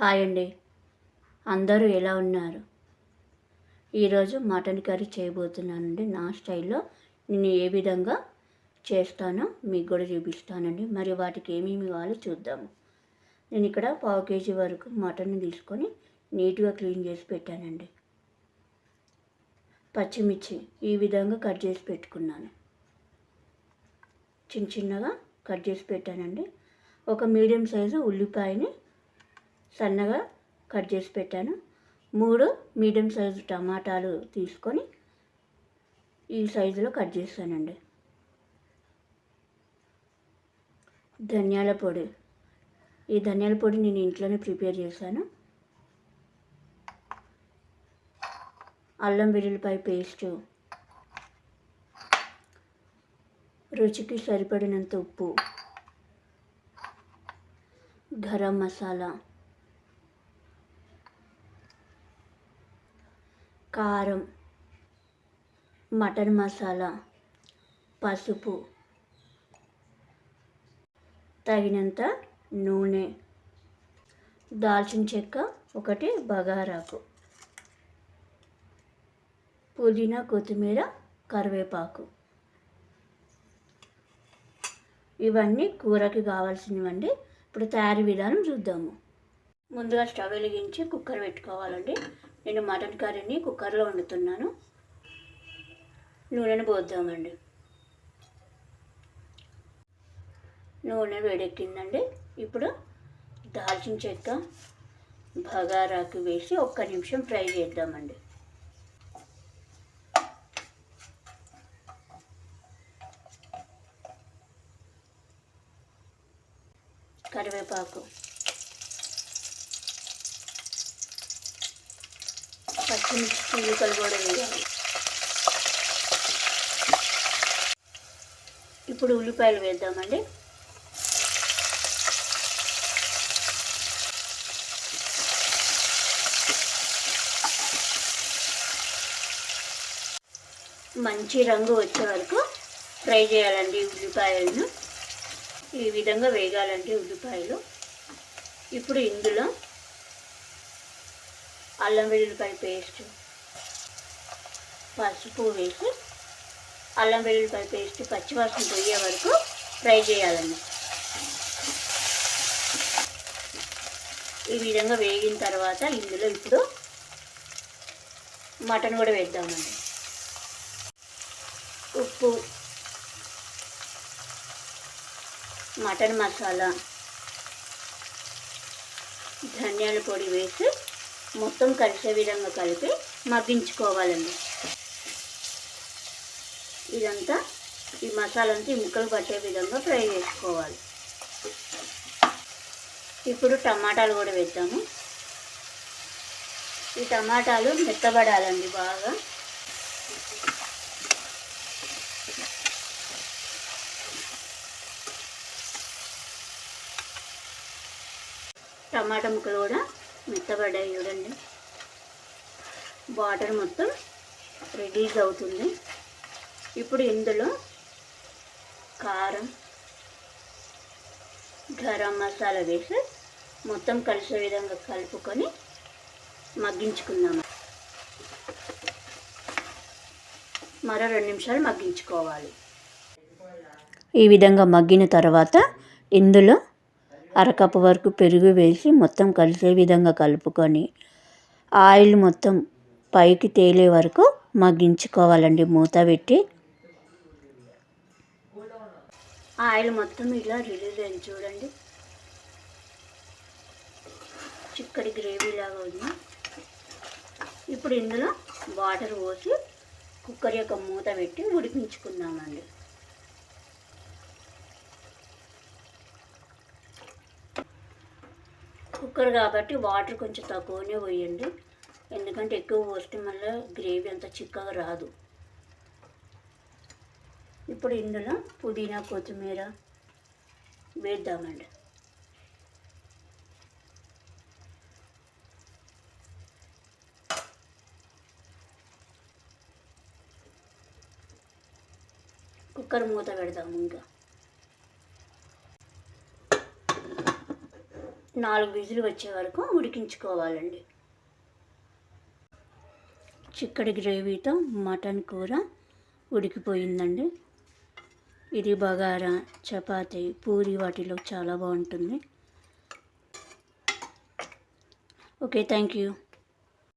Hi అండి. అందరూ ఎలా ఉన్నారు? ఈరోజు మటన్ కర్రీ చేయబోతున్నానండి. నా స్టైల్లో నేను ఏ విధంగా చేస్తానో మీకు కూడా చూపిస్తానండి. మరి వాటికి ఏమేమి కావాలో చూద్దాము. నేను ఇక్కడ పావు కేజీ వరకు మటన్ తీసుకొని నీట్గా క్లీన్ చేసి పెట్టానండి. పచ్చిమిర్చి ఈ విధంగా కట్ చేసి పెట్టుకున్నాను. చిన్న చిన్నగా కట్ చేసి పెట్టానండి. ఒక మీడియం సైజు ఉల్లిపాయని సన్నగా కట్ చేసి పెట్టాను. మూడు మీడియం సైజు టమాటాలు తీసుకొని ఈ సైజులో కట్ చేస్తానండి. ధనియాల పొడి. ఈ ధనియాల పొడి నేను ఇంట్లోనే ప్రిపేర్ చేశాను. అల్లం వెల్లుల్లిపాయ పేస్టు. రుచికి సరిపడినంత ఉప్పు. గరం మసాలా. కారం మటన్ మసాలా పసుపు తగినంత నూనె దాల్చిన చెక్క ఒకటి బగారాకు పుదీనా కొత్తిమీర కరివేపాకు. ఇవన్నీ కూరకి కావాల్సినవండి. ఇప్పుడు తయారీ విధానం చూద్దాము. ముందుగా స్టవ్ వెలిగించి కుక్కర్ పెట్టుకోవాలండి. నేను మటన్ కర్రీని కుక్కర్లో వండుతున్నాను. నూనెను పోద్దామండి. నూనె వేడెక్కిందండి. ఇప్పుడు దాల్చిన చెక్క బగారాకు వేసి ఒక్క నిమిషం ఫ్రై చేద్దామండి. కరివేపాకు. పచ్చిమిర్చి కూడా వేయాలి ఇప్పుడు ఉల్లిపాయలు వేద్దామండి. మంచి రంగు వచ్చే వరకు ఫ్రై చేయాలండి ఉల్లిపాయలను. ఈ విధంగా వేగాలండి ఉల్లిపాయలు. ఇప్పుడు ఇందులో అల్లం వెల్లుల్లిపాయ పేస్ట్. పసుపు వేసి అల్లం వెల్లుల్లిపాయ పేస్ట్ పచ్చివాసన పోయే వరకు ఫ్రై చేయాలండి. ఈ విధంగా వేగిన తర్వాత ఇందులో ఇప్పుడు మటన్ కూడా వేద్దామండి. ఉప్పు మటన్ మసాలా ధనియాల పొడి వేసి మొత్తం కలిసే విధంగా కలిపి మగ్గించుకోవాలండి. ఇదంతా ఈ మసాలంతా ఈ ముక్కలు పట్టే విధంగా ఫ్రై చేసుకోవాలి. ఇప్పుడు టమాటాలు కూడా వేద్దాము. ఈ టమాటాలు మెత్తబడాలండి బాగా. టమాటా ముక్కలు కూడా మెత్తబడ్డాయి చూడండి. వాటర్ మొత్తం రిలీజ్ అవుతుంది. ఇప్పుడు ఇందులో కారం గరం మసాలా వేసి మొత్తం కలిసే విధంగా కలుపుకొని మగ్గించుకుందాము. మరో రెండు నిమిషాలు మగ్గించుకోవాలి. ఈ విధంగా మగ్గిన తర్వాత ఇందులో అరకప్పు వరకు పెరుగు వేసి మొత్తం కలిసే విధంగా కలుపుకొని ఆయిల్ మొత్తం పైకి తేలే వరకు మగ్గించుకోవాలండి. మూత పెట్టి ఆయిల్ మొత్తం ఇలా రిలీజ్ అయింది చూడండి. చిక్కటి గ్రేవీ లాగా ఉంది. ఇప్పుడు ఇందులో వాటర్ పోసి కుక్కర్ యొక్క మూత పెట్టి ఉడికించుకుందామండి. కుక్కర్ కాబట్టి వాటర్ కొంచెం తక్కువనే పోయండి. ఎందుకంటే ఎక్కువ పోస్తే మళ్ళీ గ్రేవీ అంత చిక్కగా రాదు. ఇప్పుడు ఇందులో పుదీనా కొత్తిమీర వేద్దామండి. కుక్కర్ మూత పెడదాము ఇంకా. నాలుగు విజులు వచ్చే వరకు ఉడికించుకోవాలండి. చిక్కడి గ్రేవీతో మటన్ కూర ఉడికిపోయిందండి. ఇది బగారా చపాతీ పూరి వాటిలో చాలా బాగుంటుంది. Okay thank you.